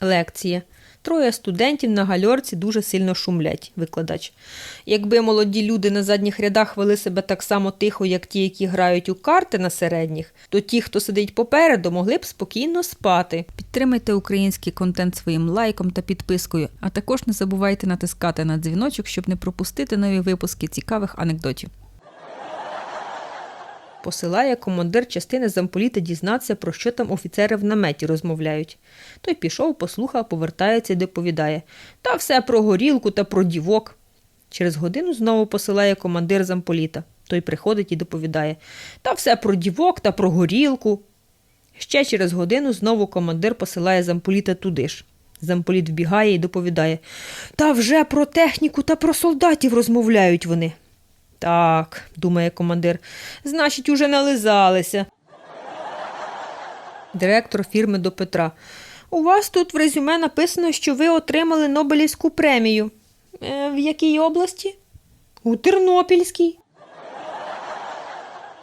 Лекція. Троє студентів на гальорці дуже сильно шумлять, викладач. Якби молоді люди на задніх рядах вели себе так само тихо, як ті, які грають у карти на середніх, то ті, хто сидить попереду, могли б спокійно спати. Підтримайте український контент своїм лайком та підпискою, а також не забувайте натискати на дзвіночок, щоб не пропустити нові випуски цікавих анекдотів. Посилає командир частини замполіта дізнатися, про що там офіцери в наметі розмовляють. Той пішов, послухав, повертається і доповідає. Та все про горілку та про дівок. Через годину знову посилає командир замполіта. Той приходить і доповідає. Та все про дівок та про горілку. Ще через годину знову командир посилає замполіта туди ж. Замполіт вбігає і доповідає. Та вже про техніку та про солдатів розмовляють вони. Так, думає командир, значить, уже нализалися. Директор фірми до Петра. У вас тут в резюме написано, що ви отримали Нобелівську премію. Е, в якій області? У Тернопільській.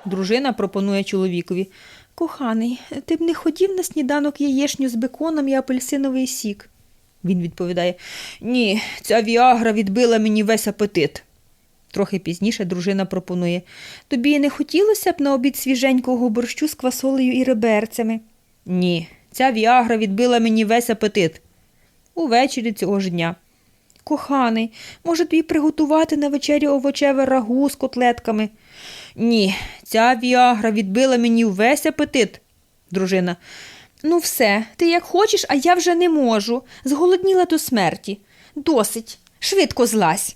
Дружина пропонує чоловікові. Коханий, ти б не хотів на сніданок яєшню з беконом і апельсиновий сік? Він відповідає: Ні, ця віагра відбила мені весь апетит. Трохи пізніше дружина пропонує Тобі не хотілося б на обід свіженького борщу з квасолею і реберцями? Ні, ця віагра відбила мені весь апетит. Увечері цього ж дня. Коханий, може тобі приготувати на вечерю овочеве рагу з котлетками? Ні, ця віагра відбила мені весь апетит. Дружина. Ну, все, ти як хочеш, а я вже не можу. Зголодніла до смерті. Досить, швидко злазь.